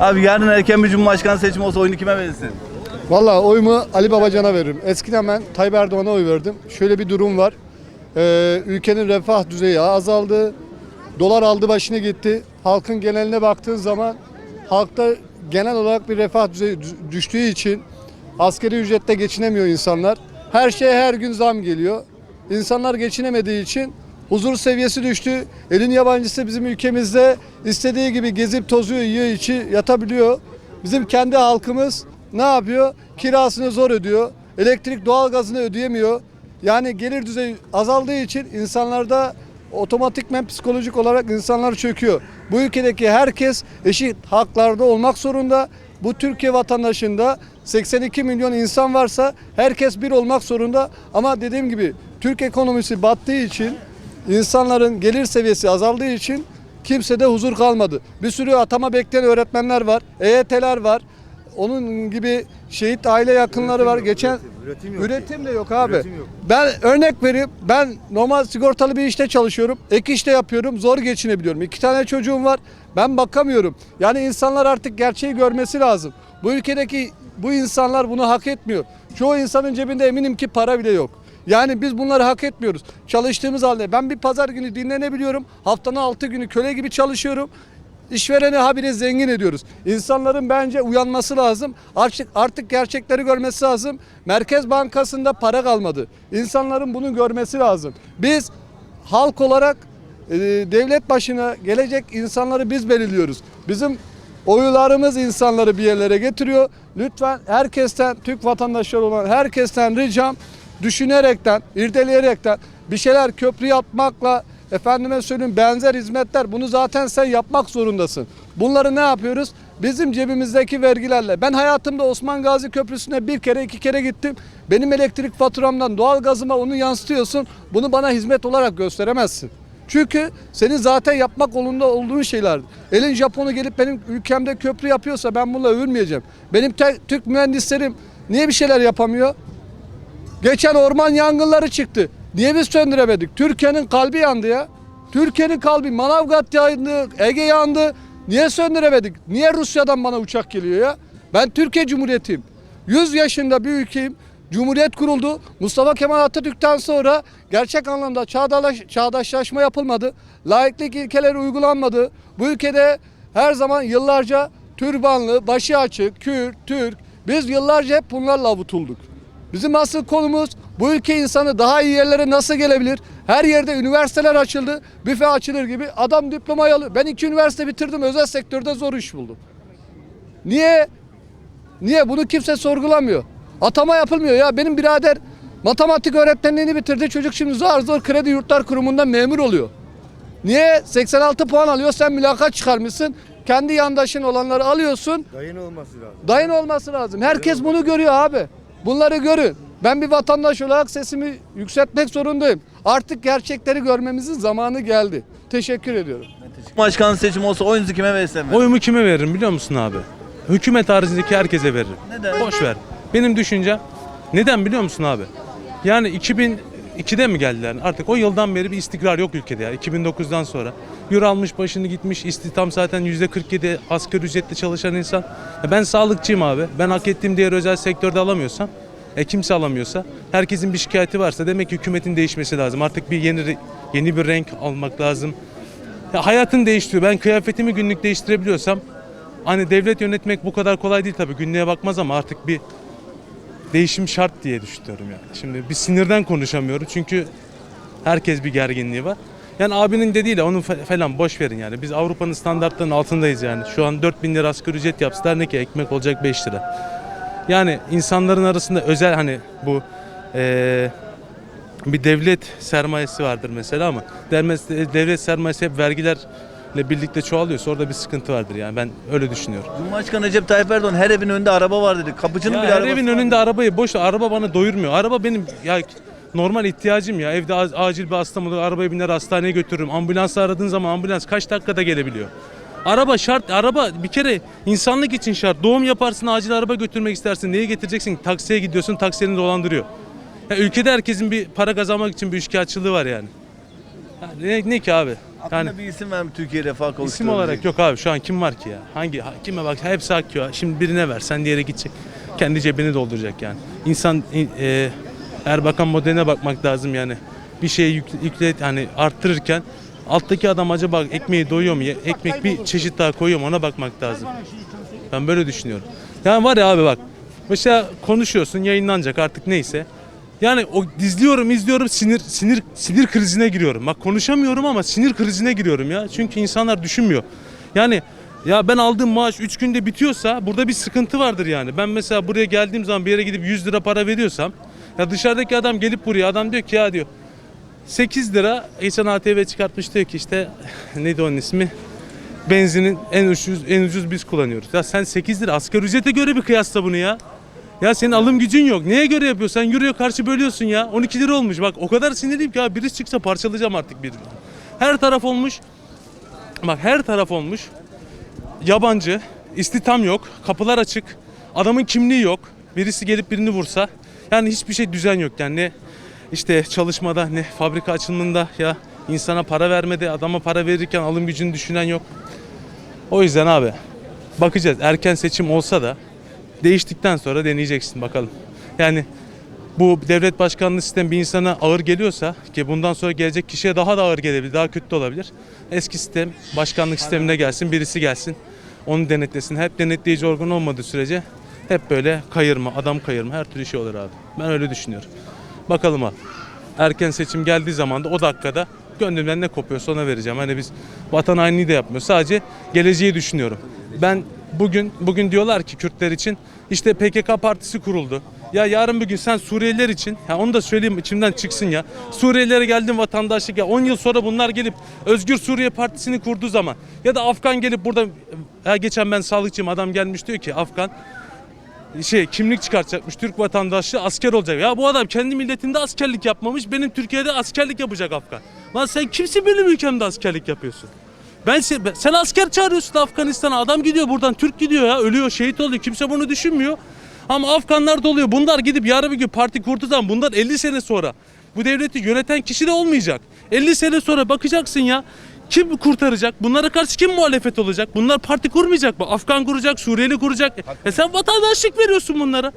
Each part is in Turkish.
Abi yarın erken bir cumhurbaşkanı seçimi olsa oyunu kime verirsin? Valla oyumu Ali Babacan'a veririm. Eskiden ben Tayyip Erdoğan'a oy verdim. Şöyle bir durum var. Ee, ülkenin refah düzeyi azaldı. Dolar aldı başını gitti. Halkın geneline baktığın zaman halkta genel olarak bir refah düzeyi dü- düştüğü için askeri ücrette geçinemiyor insanlar. Her şeye her gün zam geliyor. İnsanlar geçinemediği için huzur seviyesi düştü. Elin yabancısı bizim ülkemizde istediği gibi gezip tozuyor, yiyor, içi yatabiliyor. Bizim kendi halkımız ne yapıyor? Kirasını zor ödüyor. Elektrik, doğalgazını ödeyemiyor. Yani gelir düzeyi azaldığı için insanlarda otomatikmen psikolojik olarak insanlar çöküyor. Bu ülkedeki herkes eşit haklarda olmak zorunda. Bu Türkiye vatandaşında 82 milyon insan varsa herkes bir olmak zorunda. Ama dediğim gibi Türk ekonomisi battığı için insanların gelir seviyesi azaldığı için kimsede huzur kalmadı. Bir sürü atama bekleyen öğretmenler var, EYT'ler var. Onun gibi şehit aile yakınları var. Geçen üretim, de yok abi. Ben örnek vereyim. Ben normal sigortalı bir işte çalışıyorum. Ek işte yapıyorum. Zor geçinebiliyorum. İki tane çocuğum var. Ben bakamıyorum. Yani insanlar artık gerçeği görmesi lazım. Bu ülkedeki bu insanlar bunu hak etmiyor. Çoğu insanın cebinde eminim ki para bile yok. Yani biz bunları hak etmiyoruz. Çalıştığımız halde ben bir pazar günü dinlenebiliyorum. Haftanın 6 günü köle gibi çalışıyorum. İşvereni habire zengin ediyoruz. İnsanların bence uyanması lazım. Artık, artık gerçekleri görmesi lazım. Merkez Bankası'nda para kalmadı. İnsanların bunu görmesi lazım. Biz halk olarak e, devlet başına gelecek insanları biz belirliyoruz. Bizim oylarımız insanları bir yerlere getiriyor. Lütfen herkesten, Türk vatandaşları olan herkesten ricam düşünerekten, irdeleyerekten bir şeyler köprü yapmakla efendime söyleyeyim benzer hizmetler bunu zaten sen yapmak zorundasın. Bunları ne yapıyoruz? Bizim cebimizdeki vergilerle. Ben hayatımda Osman Gazi Köprüsü'ne bir kere iki kere gittim. Benim elektrik faturamdan doğal gazıma onu yansıtıyorsun. Bunu bana hizmet olarak gösteremezsin. Çünkü senin zaten yapmak yolunda olduğun şeyler. Elin Japonu gelip benim ülkemde köprü yapıyorsa ben bununla övünmeyeceğim. Benim Türk mühendislerim niye bir şeyler yapamıyor? Geçen orman yangınları çıktı. Niye biz söndüremedik? Türkiye'nin kalbi yandı ya. Türkiye'nin kalbi Manavgat yandı, Ege yandı. Niye söndüremedik? Niye Rusya'dan bana uçak geliyor ya? Ben Türkiye Cumhuriyeti'yim. 100 yaşında bir ülkeyim. Cumhuriyet kuruldu. Mustafa Kemal Atatürk'ten sonra gerçek anlamda çağdaş, çağdaşlaşma yapılmadı. Laiklik ilkeleri uygulanmadı. Bu ülkede her zaman yıllarca türbanlı, başı açık, Kürt, Türk. Biz yıllarca hep bunlarla avutulduk. Bizim asıl konumuz bu ülke insanı daha iyi yerlere nasıl gelebilir? Her yerde üniversiteler açıldı. Büfe açılır gibi. Adam diplomayı alıyor. Ben iki üniversite bitirdim. Özel sektörde zor iş buldum. Niye? Niye? Bunu kimse sorgulamıyor. Atama yapılmıyor ya. Benim birader matematik öğretmenliğini bitirdi. Çocuk şimdi zor zor kredi yurtlar kurumunda memur oluyor. Niye? 86 puan alıyor. Sen mülakat çıkarmışsın. Kendi yandaşın olanları alıyorsun. Dayın olması lazım. Dayın olması lazım. Herkes bunu görüyor abi. Bunları görün. Ben bir vatandaş olarak sesimi yükseltmek zorundayım. Artık gerçekleri görmemizin zamanı geldi. Teşekkür ediyorum. Cumhurbaşkanı seçimi olsa oyunuzu kime verirsin? Oyumu kime veririm biliyor musun abi? Hükümet haricindeki herkese veririm. Neden? Boş ver. Benim düşüncem neden biliyor musun abi? Yani 2002'de mi geldiler? Artık o yıldan beri bir istikrar yok ülkede ya. 2009'dan sonra. Euro almış başını gitmiş. İstihdam zaten %47 asgari ücretle çalışan insan. Ya ben sağlıkçıyım abi. Ben hak ettiğim değeri özel sektörde alamıyorsam e kimse alamıyorsa, herkesin bir şikayeti varsa demek ki hükümetin değişmesi lazım. Artık bir yeni yeni bir renk almak lazım. Ya hayatın değiştiriyor. Ben kıyafetimi günlük değiştirebiliyorsam hani devlet yönetmek bu kadar kolay değil tabii. Günlüğe bakmaz ama artık bir değişim şart diye düşünüyorum yani. Şimdi bir sinirden konuşamıyorum çünkü herkes bir gerginliği var. Yani abinin dediğiyle onu falan boş verin yani. Biz Avrupa'nın standartlarının altındayız yani. Şu an 4000 lira asgari ücret yapsalar ne ki ekmek olacak 5 lira. Yani insanların arasında özel hani bu eee, bir devlet sermayesi vardır mesela ama devlet, sermayesi hep vergilerle birlikte çoğalıyorsa orada bir sıkıntı vardır yani ben öyle düşünüyorum. Cumhurbaşkanı Recep Tayyip Erdoğan her evin önünde araba var dedi. Kapıcının Ya bile her arabası evin var önünde dedi. arabayı boş ver, araba bana doyurmuyor. Araba benim ya normal ihtiyacım ya. Evde acil bir hastam olur arabaya biner hastaneye götürürüm. Ambulansı aradığın zaman ambulans kaç dakikada gelebiliyor? Araba şart. Araba bir kere insanlık için şart. Doğum yaparsın acil araba götürmek istersin. Neye getireceksin? Taksiye gidiyorsun taksinin dolandırıyor. Ya ülkede herkesin bir para kazanmak için bir üçkağıtçılığı var yani. Ne, ne ki abi? Yani bir isim ver mi Türkiye Refah isim olarak yok abi şu an kim var ki ya? Hangi ha- kime bak hepsi akıyor. Şimdi birine versen diğeri gidecek. Kendi cebini dolduracak yani. İnsan e, Erbakan modeline bakmak lazım yani. Bir şeyi yük, yükle hani arttırırken alttaki adam acaba ekmeği doyuyor mu? Ekmek bir çeşit daha koyuyor mu? Ona bakmak lazım. Ben böyle düşünüyorum. Yani var ya abi bak. Mesela konuşuyorsun yayınlanacak artık neyse. Yani o izliyorum izliyorum sinir sinir sinir krizine giriyorum. Bak konuşamıyorum ama sinir krizine giriyorum ya. Çünkü insanlar düşünmüyor. Yani ya ben aldığım maaş 3 günde bitiyorsa burada bir sıkıntı vardır yani. Ben mesela buraya geldiğim zaman bir yere gidip 100 lira para veriyorsam ya dışarıdaki adam gelip buraya adam diyor ki ya diyor 8 lira geçen ATV çıkartmış diyor ki işte neydi onun ismi? Benzinin en ucuz en ucuz biz kullanıyoruz. Ya sen 8 lira asgari ücrete göre bir kıyasla bunu ya. Ya senin alım gücün yok. Neye göre yapıyorsun? Sen euroya karşı bölüyorsun ya. 12 lira olmuş. Bak o kadar sinirliyim ki ya birisi çıksa parçalayacağım artık bir. Her taraf olmuş. Bak her taraf olmuş. Yabancı, istihdam yok, kapılar açık. Adamın kimliği yok. Birisi gelip birini vursa yani hiçbir şey düzen yok yani ne işte çalışmada ne fabrika açılımında ya insana para vermedi, adama para verirken alım gücünü düşünen yok. O yüzden abi bakacağız. Erken seçim olsa da değiştikten sonra deneyeceksin bakalım. Yani bu devlet başkanlığı sistemi bir insana ağır geliyorsa ki bundan sonra gelecek kişiye daha da ağır gelebilir, daha kötü de olabilir. Eski sistem başkanlık sistemine gelsin, birisi gelsin. Onu denetlesin. Hep denetleyici organ olmadığı sürece hep böyle kayırma, adam kayırma her türlü şey olur abi. Ben öyle düşünüyorum. Bakalım abi. Erken seçim geldiği zaman da o dakikada gönlümden ne kopuyorsa ona vereceğim. Hani biz vatan hainliği de yapmıyoruz. Sadece geleceği düşünüyorum. Ben bugün bugün diyorlar ki Kürtler için işte PKK partisi kuruldu. Ya yarın bir gün sen Suriyeliler için, ya onu da söyleyeyim içimden çıksın ya. Suriyelilere geldin vatandaşlık ya 10 yıl sonra bunlar gelip Özgür Suriye Partisi'ni kurduğu zaman ya da Afgan gelip burada ya geçen ben sağlıkçıyım adam gelmiş diyor ki Afgan şey kimlik çıkartacakmış Türk vatandaşlığı asker olacak. Ya bu adam kendi milletinde askerlik yapmamış benim Türkiye'de askerlik yapacak Afgan. Lan sen kimsin benim ülkemde askerlik yapıyorsun? Ben sen, sen asker çağırıyorsun Afganistan'a adam gidiyor buradan Türk gidiyor ya ölüyor şehit oluyor kimse bunu düşünmüyor. Ama Afganlar doluyor bunlar gidip yarın bir gün parti kurduğu zaman bunlar 50 sene sonra bu devleti yöneten kişi de olmayacak. 50 sene sonra bakacaksın ya kim kurtaracak? Bunlara karşı kim muhalefet olacak? Bunlar parti kurmayacak mı? Afgan kuracak, Suriyeli kuracak. E sen vatandaşlık veriyorsun bunlara.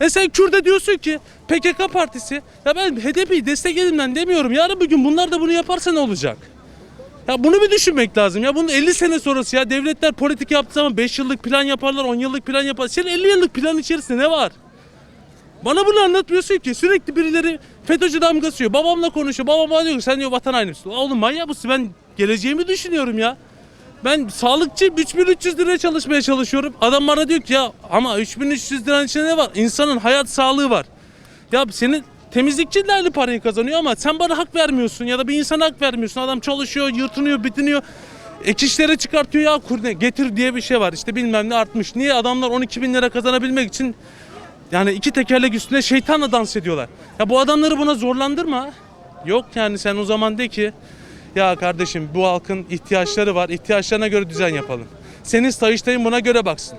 E sen Kürt'e diyorsun ki PKK partisi. Ya ben HDP'yi destekledim demiyorum. Yarın bir gün bunlar da bunu yaparsa ne olacak? Ya bunu bir düşünmek lazım. Ya bunun 50 sene sonrası ya devletler politik yaptığı zaman 5 yıllık plan yaparlar, 10 yıllık plan yaparlar. Senin 50 yıllık plan içerisinde ne var? Bana bunu anlatmıyorsun ki. Sürekli birileri FETÖ'cü damgası yiyor. Babamla konuşuyor. Babam bana diyor ki sen diyor vatan hainisin. Oğlum manyak mısın? Ben geleceğimi düşünüyorum ya. Ben sağlıkçı 3300 liraya çalışmaya çalışıyorum. Adam bana diyor ki ya ama 3300 liranın içinde ne var? İnsanın hayat sağlığı var. Ya senin temizlikçi de aynı parayı kazanıyor ama sen bana hak vermiyorsun ya da bir insana hak vermiyorsun. Adam çalışıyor, yırtınıyor, bitiniyor. Ek işlere çıkartıyor ya kurne getir diye bir şey var. İşte bilmem ne artmış. Niye adamlar 12 bin lira kazanabilmek için yani iki tekerlek üstüne şeytanla dans ediyorlar. Ya bu adamları buna zorlandırma. Yok yani sen o zaman de ki ya kardeşim bu halkın ihtiyaçları var. ihtiyaçlarına göre düzen yapalım. Senin sayıştayın buna göre baksın.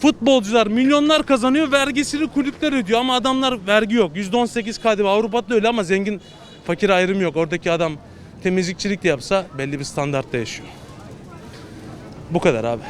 Futbolcular milyonlar kazanıyor, vergisini kulüpler ödüyor ama adamlar vergi yok. %18 KDV Avrupa'da öyle ama zengin fakir ayrımı yok. Oradaki adam temizlikçilik de yapsa belli bir standartta yaşıyor. Bu kadar abi.